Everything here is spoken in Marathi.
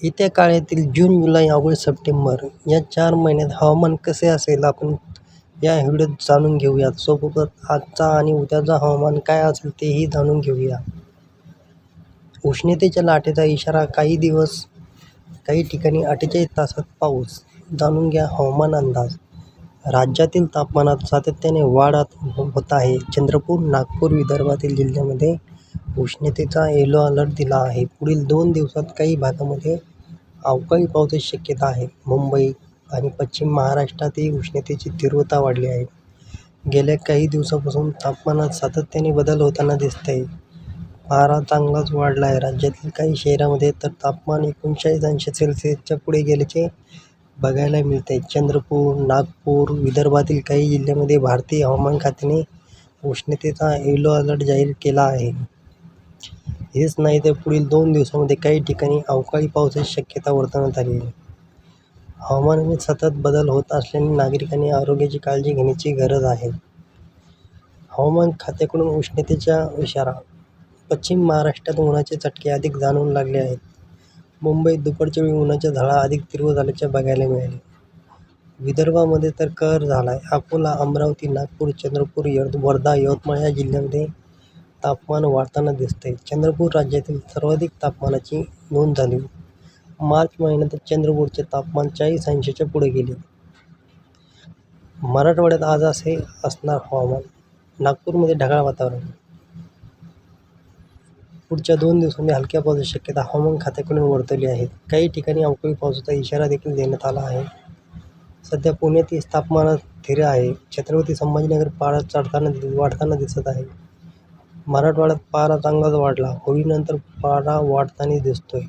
येत्या काळातील जून जुलै ऑगस्ट सप्टेंबर या चार महिन्यात हवामान कसे असेल आपण या व्हिडिओत जाणून घेऊयात. सोबत आजचा आणि उद्याचा हवामान काय असेल तेही जाणून घेऊया. उष्णतेच्या लाटेचा इशारा काही दिवस काही ठिकाणी अठ्ठेचाळीस तासात पाऊस. जाणून घ्या हवामान अंदाज. राज्यातील तापमानात सातत्याने वाढ होत आहे. चंद्रपूर नागपूर विदर्भातील जिल्ह्यामध्ये उष्णतेचा येलो अलर्ट दिला आहे. पुढील दोन दिवसात काही भागामध्ये अवकाळी पावसाची शक्यता आहे. मुंबई आणि पश्चिम महाराष्ट्रातही उष्णतेची तीव्रता वाढली आहे. गेल्या काही दिवसापासून तापमानात सातत्याने बदल होताना दिसत आहे पारा चांगलाच वाढला आहे राज्यातील काही शहरामध्ये तर तापमान एकोणचाळीस अंश सेल्सिअसच्या पुढे गेल्याचे बघायला मिळते चंद्रपूर नागपूर विदर्भातील काही जिल्ह्यामध्ये भारतीय हवामान खात्याने उष्णतेचा येलो अलर्ट जाहीर केला आहे. हेच नाही तर पुढील दोन दिवसामध्ये काही ठिकाणी अवकाळी पावसाची शक्यता वर्तवण्यात आली आहे. हवामानात सतत बदल होत असल्याने नागरिकांनी आरोग्याची काळजी घेण्याची गरज आहे. हवामान खात्याकडून उष्णतेचा इशारा पश्चिम महाराष्ट्रात उन्हाचे चटके अधिक जाणवू लागले आहेत. मुंबईत दुपारच्या वेळी उन्हाच्या झळा अधिक तीव्र झाल्याचे बघायला मिळाले. विदर्भामध्ये तर कहर झाला आहे अकोला अमरावती नागपूर चंद्रपूर यव वर्धा यवतमाळ या जिल्ह्यामध्ये तापमान वाढताना दिसते चंद्रपूर राज्यातील सर्वाधिक तापमानाची नोंद झाली. मार्च महिन्यात चंद्रपूरचे तापमान चाळीस अंशाच्या पुढे गेले. मराठवाड्यात आज असे असणार हवामान. नागपूरमध्ये ढगाळ वातावरण. पुढच्या दोन दिवसांनी हलक्या पावसाची शक्यता हवामान खात्याकडून वर्तवली आहे. काही ठिकाणी अवकाळी पावसाचा इशारा देखील देण्यात आला आहे. सध्या पुण्यातील तापमानात स्थिर आहे. छत्रपती संभाजीनगर पारा चढताना वाढताना दिसत आहे. मराठवाड्यात पारा चांगलाच वाढला. होळीनंतर पारा वाढताना दिसतो आहे